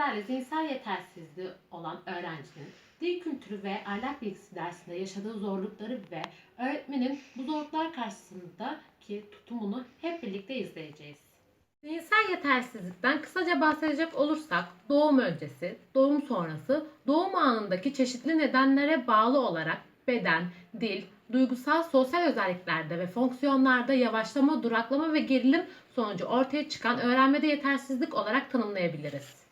sizlerle zihinsel yetersizliği olan öğrencinin dil kültürü ve ahlak bilgisi dersinde yaşadığı zorlukları ve öğretmenin bu zorluklar karşısındaki tutumunu hep birlikte izleyeceğiz. Zihinsel yetersizlikten kısaca bahsedecek olursak doğum öncesi, doğum sonrası, doğum anındaki çeşitli nedenlere bağlı olarak beden, dil, duygusal, sosyal özelliklerde ve fonksiyonlarda yavaşlama, duraklama ve gerilim sonucu ortaya çıkan öğrenmede yetersizlik olarak tanımlayabiliriz.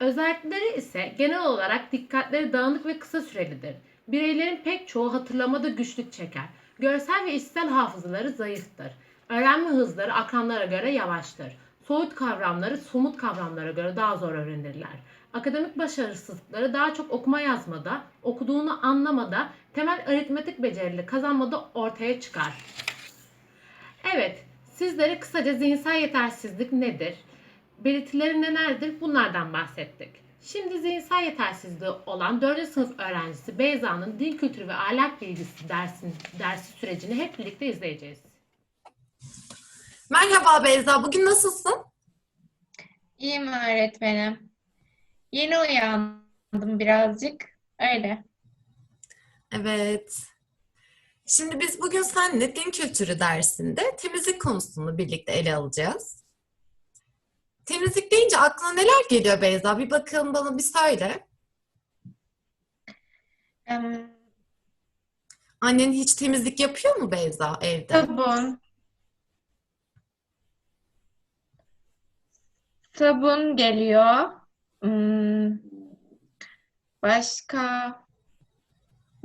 Özellikleri ise genel olarak dikkatleri dağınık ve kısa sürelidir. Bireylerin pek çoğu hatırlamada güçlük çeker. Görsel ve işitsel hafızaları zayıftır. Öğrenme hızları akranlara göre yavaştır. Soyut kavramları somut kavramlara göre daha zor öğrenirler. Akademik başarısızlıkları daha çok okuma yazmada, okuduğunu anlamada, temel aritmetik becerileri kazanmada ortaya çıkar. Evet, sizlere kısaca zihinsel yetersizlik nedir? Belirtileri nelerdir? Bunlardan bahsettik. Şimdi zihinsel yetersizliği olan 4. sınıf öğrencisi Beyza'nın dil kültürü ve ahlak bilgisi dersin, dersi sürecini hep birlikte izleyeceğiz. Merhaba Beyza, bugün nasılsın? İyiyim öğretmenim. Yeni uyandım birazcık. Öyle. Evet. Şimdi biz bugün seninle din kültürü dersinde temizlik konusunu birlikte ele alacağız. Deyince aklına neler geliyor Beyza? Bir bakalım bana bir söyle. Em, Annen hiç temizlik yapıyor mu Beyza evde? sabun. Sabun geliyor. Hmm, başka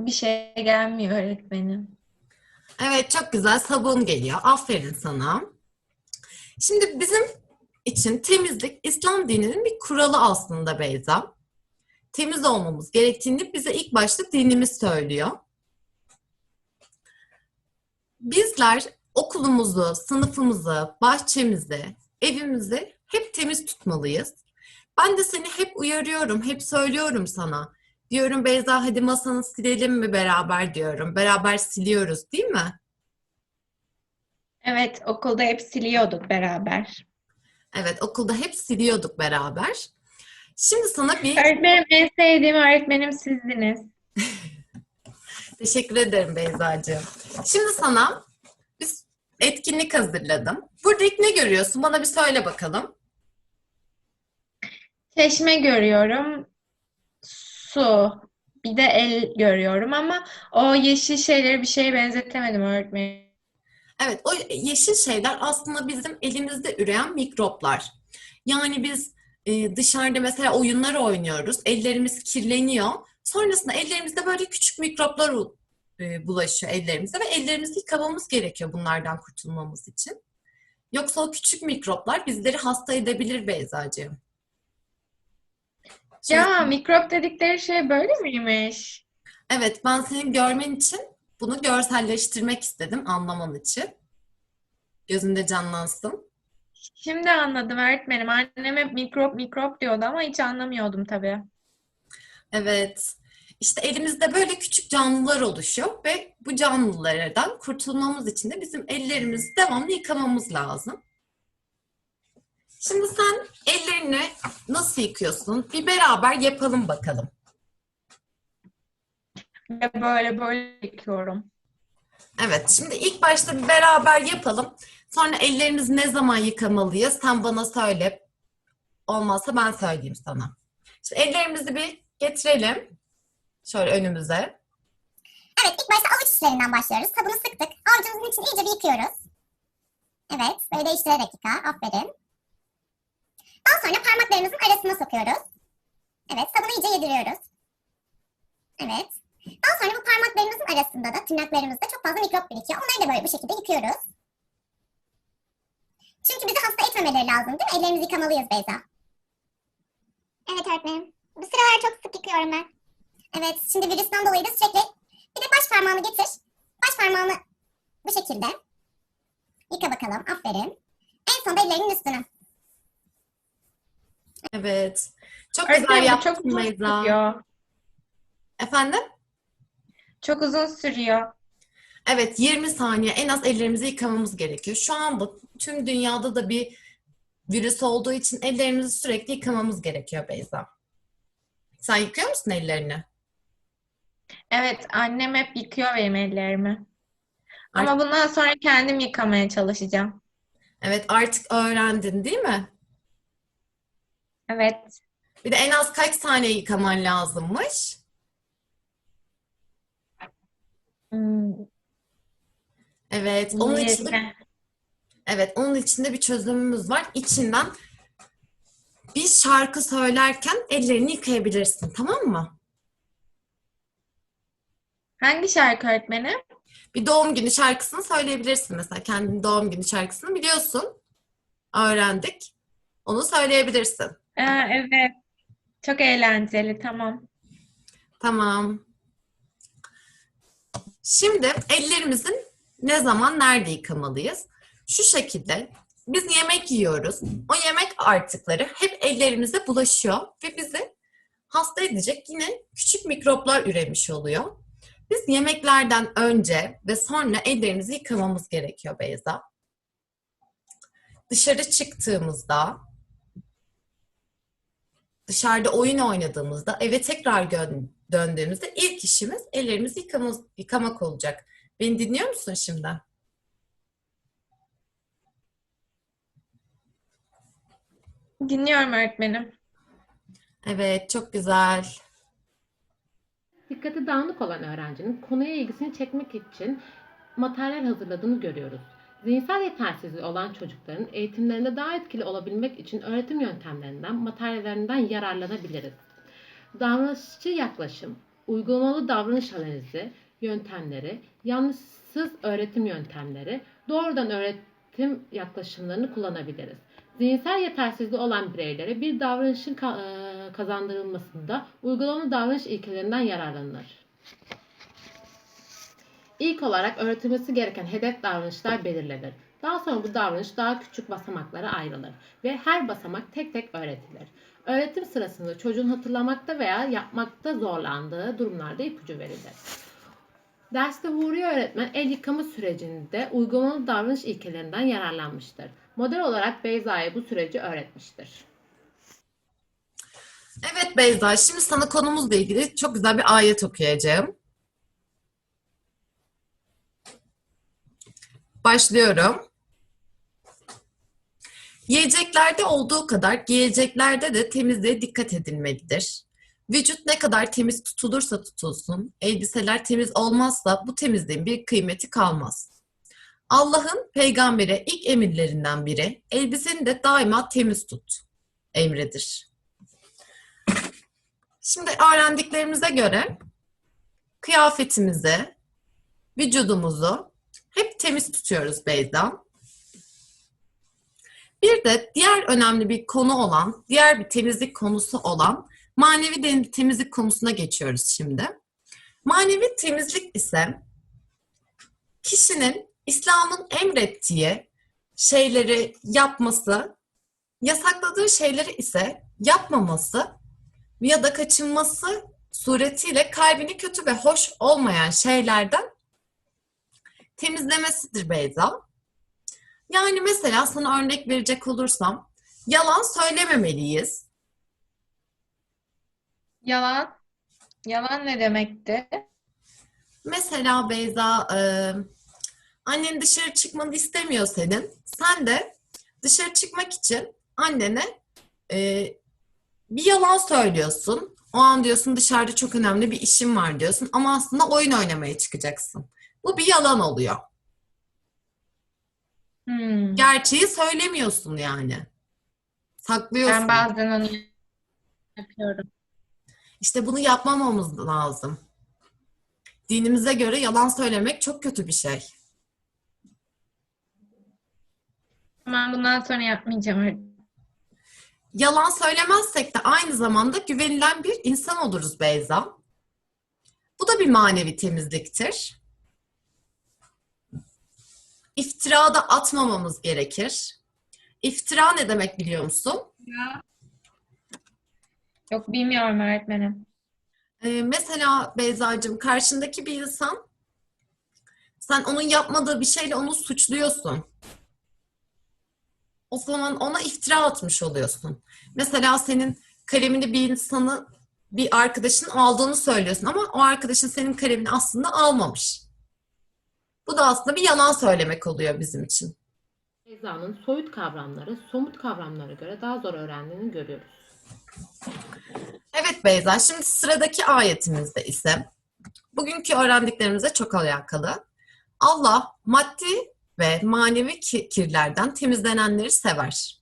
bir şey gelmiyor öğretmenim. Evet, çok güzel sabun geliyor. Aferin sana. Şimdi bizim için temizlik İslam dininin bir kuralı aslında Beyza. Temiz olmamız gerektiğini bize ilk başta dinimiz söylüyor. Bizler okulumuzu, sınıfımızı, bahçemizi, evimizi hep temiz tutmalıyız. Ben de seni hep uyarıyorum, hep söylüyorum sana. Diyorum Beyza hadi masanı silelim mi beraber diyorum. Beraber siliyoruz değil mi? Evet, okulda hep siliyorduk beraber. Evet okulda hep siliyorduk beraber. Şimdi sana bir Öğretmenim en sevdiğim öğretmenim sizdiniz. teşekkür ederim Beyza'cığım. Şimdi sana bir etkinlik hazırladım. Burada ilk ne görüyorsun? Bana bir söyle bakalım. Çeşme görüyorum. Su. Bir de el görüyorum ama o yeşil şeyleri bir şeye benzetemedim öğretmenim. Evet, o yeşil şeyler aslında bizim elimizde üreyen mikroplar. Yani biz e, dışarıda mesela oyunlar oynuyoruz, ellerimiz kirleniyor. Sonrasında ellerimizde böyle küçük mikroplar e, bulaşıyor ellerimize ve ellerimizi yıkamamız gerekiyor bunlardan kurtulmamız için. Yoksa o küçük mikroplar bizleri hasta edebilir Beyzacığım. Ya mikrop dedikleri şey böyle miymiş? Evet, ben senin görmen için bunu görselleştirmek istedim, anlaman için. Gözünde canlansın. Şimdi anladım öğretmenim. Annem hep mikrop mikrop diyordu ama hiç anlamıyordum tabii. Evet. İşte elimizde böyle küçük canlılar oluşuyor ve bu canlılardan kurtulmamız için de bizim ellerimizi devamlı yıkamamız lazım. Şimdi sen ellerini nasıl yıkıyorsun? Bir beraber yapalım bakalım. Böyle böyle yıkıyorum. Evet, şimdi ilk başta bir beraber yapalım. Sonra ellerimizi ne zaman yıkamalıyız? Sen bana söyle. Olmazsa ben söyleyeyim sana. Şimdi ellerimizi bir getirelim. Şöyle önümüze. Evet, ilk başta avuç içlerinden başlıyoruz. Sabunu sıktık. Avucumuzun içini iyice bir yıkıyoruz. Evet, böyle değiştirerek yıka. Aferin. Daha sonra parmaklarımızın arasına sokuyoruz. Evet, sabunu iyice yediriyoruz. Evet. Daha sonra bu parmaklarımızın arasında da tırnaklarımızda çok fazla mikrop birikiyor. Onları da böyle bu şekilde yıkıyoruz. Çünkü bizi hasta etmemeleri lazım değil mi? Ellerimizi yıkamalıyız Beyza. Evet öğretmenim. Bu sıralar çok sık yıkıyorum ben. Evet, şimdi virüsten dolayı da sürekli bir de baş parmağını getir. Baş parmağını bu şekilde. Yıka bakalım. Aferin. En son da ellerinin üstünü. Evet. Çok güzel yaptın çok Beyza. Efendim? Çok uzun sürüyor. Evet 20 saniye en az ellerimizi yıkamamız gerekiyor. Şu anda tüm dünyada da bir virüs olduğu için ellerimizi sürekli yıkamamız gerekiyor Beyza. Sen yıkıyor musun ellerini? Evet, annem hep yıkıyor benim ellerimi. Ama bundan sonra kendim yıkamaya çalışacağım. Evet artık öğrendin değil mi? Evet. Bir de en az kaç saniye yıkaman lazımmış? Hmm, Evet, onun için de, yirmi. evet, onun içinde bir çözümümüz var. İçinden bir şarkı söylerken ellerini yıkayabilirsin, tamam mı? Hangi şarkı öğretmenim? Bir doğum günü şarkısını söyleyebilirsin mesela. Kendin doğum günü şarkısını biliyorsun. Öğrendik. Onu söyleyebilirsin. Aa, evet. Çok eğlenceli. Tamam. Tamam. Şimdi ellerimizin ne zaman nerede yıkamalıyız? Şu şekilde biz yemek yiyoruz. O yemek artıkları hep ellerimize bulaşıyor ve bizi hasta edecek yine küçük mikroplar üremiş oluyor. Biz yemeklerden önce ve sonra ellerimizi yıkamamız gerekiyor Beyza. Dışarı çıktığımızda dışarıda oyun oynadığımızda, eve tekrar döndüğümüzde ilk işimiz ellerimizi yıkamız, yıkamak olacak. Beni dinliyor musun şimdi? Dinliyorum öğretmenim. Evet, çok güzel. Dikkati dağınık olan öğrencinin konuya ilgisini çekmek için materyal hazırladığını görüyoruz. Zihinsel yetersizliği olan çocukların eğitimlerinde daha etkili olabilmek için öğretim yöntemlerinden, materyallerinden yararlanabiliriz. Davranışçı yaklaşım, uygulamalı davranış analizi yöntemleri, yanlışsız öğretim yöntemleri, doğrudan öğretim yaklaşımlarını kullanabiliriz. Zihinsel yetersizliği olan bireylere bir davranışın eee, kazandırılmasında uygulamalı davranış ilkelerinden yararlanılır. İlk olarak öğretilmesi gereken hedef davranışlar belirlenir. Daha sonra bu davranış daha küçük basamaklara ayrılır ve her basamak tek tek öğretilir. Öğretim sırasında çocuğun hatırlamakta veya yapmakta zorlandığı durumlarda ipucu verilir. Derste Huri öğretmen el yıkama sürecinde uygulamalı davranış ilkelerinden yararlanmıştır. Model olarak Beyza'ya bu süreci öğretmiştir. Evet Beyza, şimdi sana konumuzla ilgili çok güzel bir ayet okuyacağım. Başlıyorum. Yiyeceklerde olduğu kadar giyeceklerde de temizliğe dikkat edilmelidir. Vücut ne kadar temiz tutulursa tutulsun, elbiseler temiz olmazsa bu temizliğin bir kıymeti kalmaz. Allah'ın peygambere ilk emirlerinden biri elbiseni de daima temiz tut emridir. Şimdi öğrendiklerimize göre kıyafetimizi, vücudumuzu hep temiz tutuyoruz Beyza. Bir de diğer önemli bir konu olan, diğer bir temizlik konusu olan manevi temizlik konusuna geçiyoruz şimdi. Manevi temizlik ise kişinin İslam'ın emrettiği şeyleri yapması, yasakladığı şeyleri ise yapmaması ya da kaçınması suretiyle kalbini kötü ve hoş olmayan şeylerden temizlemesidir Beyza. Yani mesela sana örnek verecek olursam yalan söylememeliyiz. Yalan. Yalan ne demekti? Mesela Beyza e, annen dışarı çıkmanı istemiyor senin. Sen de dışarı çıkmak için annene e, bir yalan söylüyorsun. O an diyorsun dışarıda çok önemli bir işim var diyorsun ama aslında oyun oynamaya çıkacaksın. Bu bir yalan oluyor. Hmm. Gerçeği söylemiyorsun yani. Saklıyorsun. Ben bazen onu yapıyorum. İşte bunu yapmamamız lazım. Dinimize göre yalan söylemek çok kötü bir şey. Ben bundan sonra yapmayacağım. Yalan söylemezsek de aynı zamanda güvenilen bir insan oluruz Beyza. Bu da bir manevi temizliktir. İftira da atmamamız gerekir. İftira ne demek biliyor musun? Yok bilmiyorum öğretmenim. Ee, mesela Beyza'cığım karşındaki bir insan sen onun yapmadığı bir şeyle onu suçluyorsun. o zaman ona iftira atmış oluyorsun. Mesela senin kalemini bir insanı bir arkadaşın aldığını söylüyorsun ama o arkadaşın senin kalemini aslında almamış. Bu da aslında bir yalan söylemek oluyor bizim için. Beyza'nın soyut kavramları somut kavramlara göre daha zor öğrendiğini görüyoruz. Evet Beyza, şimdi sıradaki ayetimizde ise bugünkü öğrendiklerimize çok alakalı. Allah maddi ve manevi ki- kirlerden temizlenenleri sever.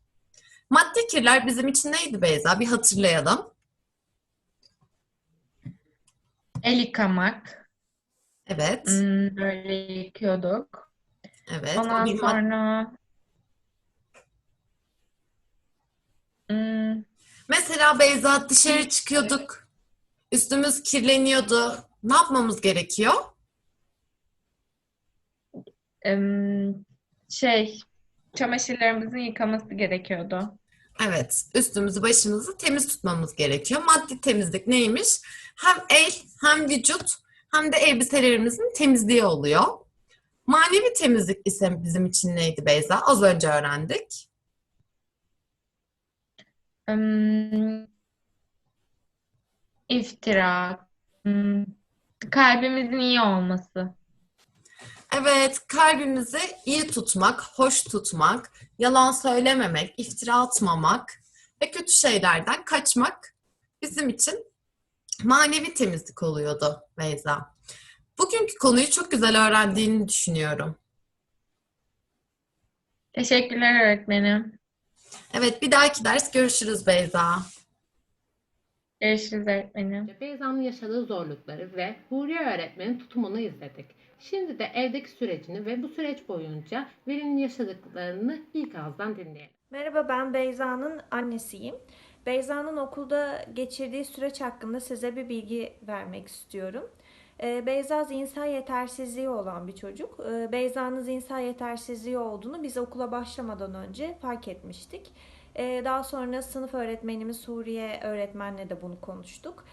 Maddi kirler bizim için neydi Beyza? Bir hatırlayalım. El yıkamak. Evet, Hmm, böyle yıkıyorduk. evet. Ondan mad- sonra hmm, Mesela Beyza dışarı çıkıyorduk, üstümüz kirleniyordu. Ne yapmamız gerekiyor? şey çamaşırlarımızın yıkaması gerekiyordu. Evet, üstümüzü başımızı temiz tutmamız gerekiyor. Maddi temizlik neymiş? Hem el, hem vücut, hem de elbiselerimizin temizliği oluyor. Manevi temizlik ise bizim için neydi Beyza? Az önce öğrendik. Hmm, iftira. Hmm, kalbimizin iyi olması. Evet, kalbimizi iyi tutmak, hoş tutmak, yalan söylememek, iftira atmamak ve kötü şeylerden kaçmak bizim için manevi temizlik oluyordu Beyza. Bugünkü konuyu çok güzel öğrendiğini düşünüyorum. Teşekkürler öğretmenim. Evet, bir dahaki ders görüşürüz Beyza. Görüşürüz öğretmenim. Beyza'nın yaşadığı zorlukları ve Huriye öğretmenin tutumunu izledik. Şimdi de evdeki sürecini ve bu süreç boyunca Veli'nin yaşadıklarını ilk ağızdan dinleyelim. Merhaba ben Beyza'nın annesiyim. Beyza'nın okulda geçirdiği süreç hakkında size bir bilgi vermek istiyorum. Ee, Beyza zihinsel yetersizliği olan bir çocuk. Ee, Beyza'nın zihinsel yetersizliği olduğunu biz okula başlamadan önce fark etmiştik. Ee, Daha sonra sınıf öğretmenimiz Huriye öğretmenle de bunu konuştuk.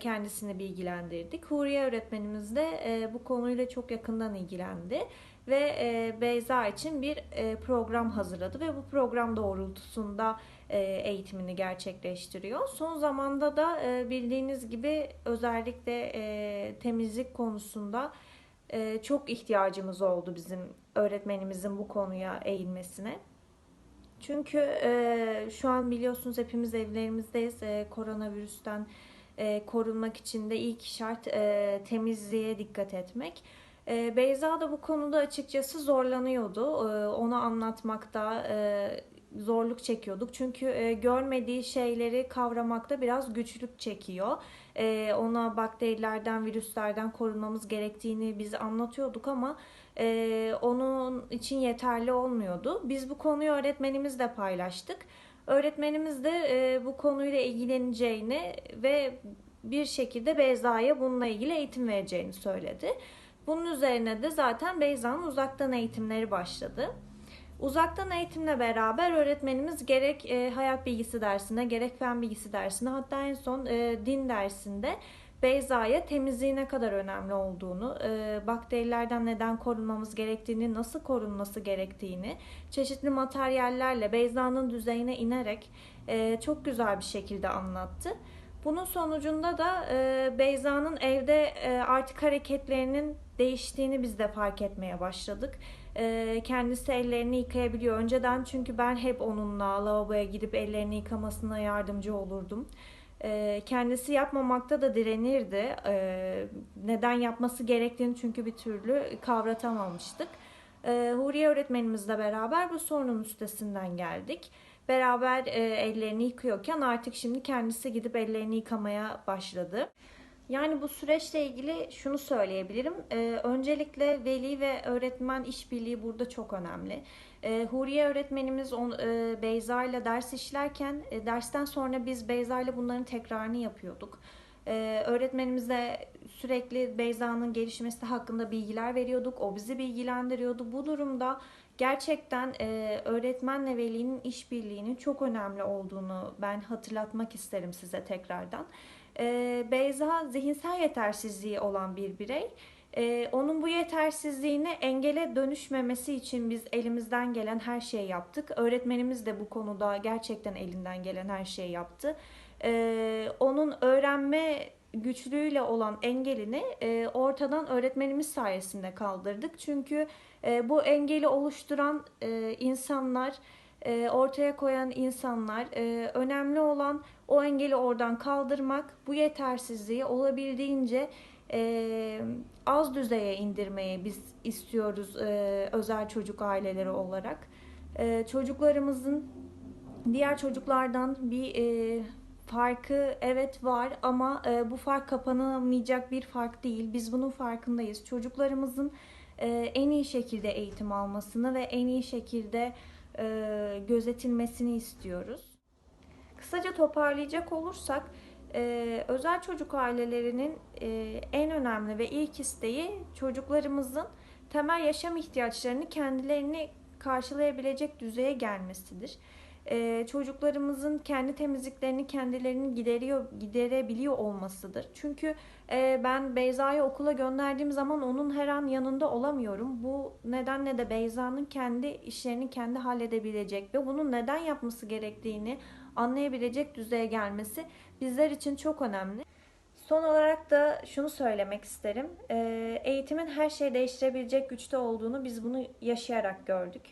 Kendisini bilgilendirdik. Huriye öğretmenimiz de e, bu konuyla çok yakından ilgilendi ve e, Beyza için bir e, program hazırladı ve bu program doğrultusunda eğitimini gerçekleştiriyor. Son zamanda da e, bildiğiniz gibi özellikle e, temizlik konusunda e, çok ihtiyacımız oldu bizim öğretmenimizin bu konuya eğilmesine. Çünkü e, şu an biliyorsunuz hepimiz evlerimizdeyiz. E, koronavirüsten e, korunmak için de ilk şart e, temizliğe dikkat etmek. E, Beyza da bu konuda açıkçası zorlanıyordu. E, onu anlatmakta e, zorluk çekiyorduk. Çünkü e, görmediği şeyleri kavramakta biraz güçlük çekiyor. E, ona bakterilerden, virüslerden korunmamız gerektiğini biz anlatıyorduk ama e, onun için yeterli olmuyordu. Biz bu konuyu öğretmenimizle paylaştık. Öğretmenimiz de e, bu konuyla ilgileneceğini ve bir şekilde Beyza'ya bununla ilgili eğitim vereceğini söyledi. Bunun üzerine de zaten Beyza'nın uzaktan eğitimleri başladı. Uzaktan eğitimle beraber öğretmenimiz gerek e, hayat bilgisi dersinde gerek fen bilgisi dersinde hatta en son e, din dersinde Beyza'ya temizliğin ne kadar önemli olduğunu, e, bakterilerden neden korunmamız gerektiğini, nasıl korunması gerektiğini çeşitli materyallerle Beyza'nın düzeyine inerek e, çok güzel bir şekilde anlattı. Bunun sonucunda da e, Beyza'nın evde e, artık hareketlerinin değiştiğini biz de fark etmeye başladık. E, kendisi ellerini yıkayabiliyor. Önceden çünkü ben hep onunla lavaboya gidip ellerini yıkamasına yardımcı olurdum. E, kendisi yapmamakta da direnirdi. E, neden yapması gerektiğini çünkü bir türlü kavratamamıştık. Huriye öğretmenimizle beraber bu sorunun üstesinden geldik. Beraber e, ellerini yıkıyorken artık şimdi kendisi gidip ellerini yıkamaya başladı. Yani bu süreçle ilgili şunu söyleyebilirim. Ee, öncelikle veli ve öğretmen işbirliği burada çok önemli. Ee, Huriye öğretmenimiz on, e, Beyza ile ders işlerken e, dersten sonra biz Beyza ile bunların tekrarını yapıyorduk. Ee, öğretmenimize sürekli Beyza'nın gelişmesi hakkında bilgiler veriyorduk. O bizi bilgilendiriyordu. Bu durumda gerçekten e, öğretmenle velinin işbirliğinin çok önemli olduğunu ben hatırlatmak isterim size tekrardan. E, Beyza zihinsel yetersizliği olan bir birey. Ee, onun bu yetersizliğine engele dönüşmemesi için biz elimizden gelen her şeyi yaptık. Öğretmenimiz de bu konuda gerçekten elinden gelen her şeyi yaptı. Ee, onun öğrenme güçlüğüyle olan engelini e, ortadan öğretmenimiz sayesinde kaldırdık. Çünkü e, bu engeli oluşturan e, insanlar, e, ortaya koyan insanlar, e, önemli olan o engeli oradan kaldırmak, bu yetersizliği olabildiğince e, az düzeye indirmeyi biz istiyoruz özel çocuk aileleri olarak. Çocuklarımızın diğer çocuklardan bir farkı evet var ama bu fark kapanamayacak bir fark değil. Biz bunun farkındayız. Çocuklarımızın en iyi şekilde eğitim almasını ve en iyi şekilde gözetilmesini istiyoruz. Kısaca toparlayacak olursak e, özel çocuk ailelerinin e, en önemli ve ilk isteği çocuklarımızın temel yaşam ihtiyaçlarını kendilerini karşılayabilecek düzeye gelmesidir. E, çocuklarımızın kendi temizliklerini kendilerini gideriyor giderebiliyor olmasıdır. Çünkü e, ben Beyza'yı okula gönderdiğim zaman onun her an yanında olamıyorum. Bu nedenle de Beyza'nın kendi işlerini kendi halledebilecek ve bunun neden yapması gerektiğini anlayabilecek düzeye gelmesi bizler için çok önemli. Son olarak da şunu söylemek isterim. Ee, Eğitimin her şeyi değiştirebilecek güçte olduğunu biz bunu yaşayarak gördük.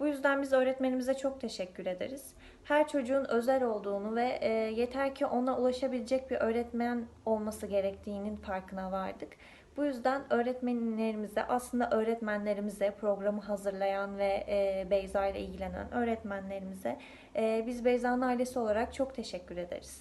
Bu yüzden biz öğretmenimize çok teşekkür ederiz. Her çocuğun özel olduğunu ve e, yeter ki ona ulaşabilecek bir öğretmen olması gerektiğinin farkına vardık. Bu yüzden öğretmenlerimize, aslında öğretmenlerimize, programı hazırlayan ve e, Beyza ile ilgilenen öğretmenlerimize e, biz Beyza'nın ailesi olarak çok teşekkür ederiz.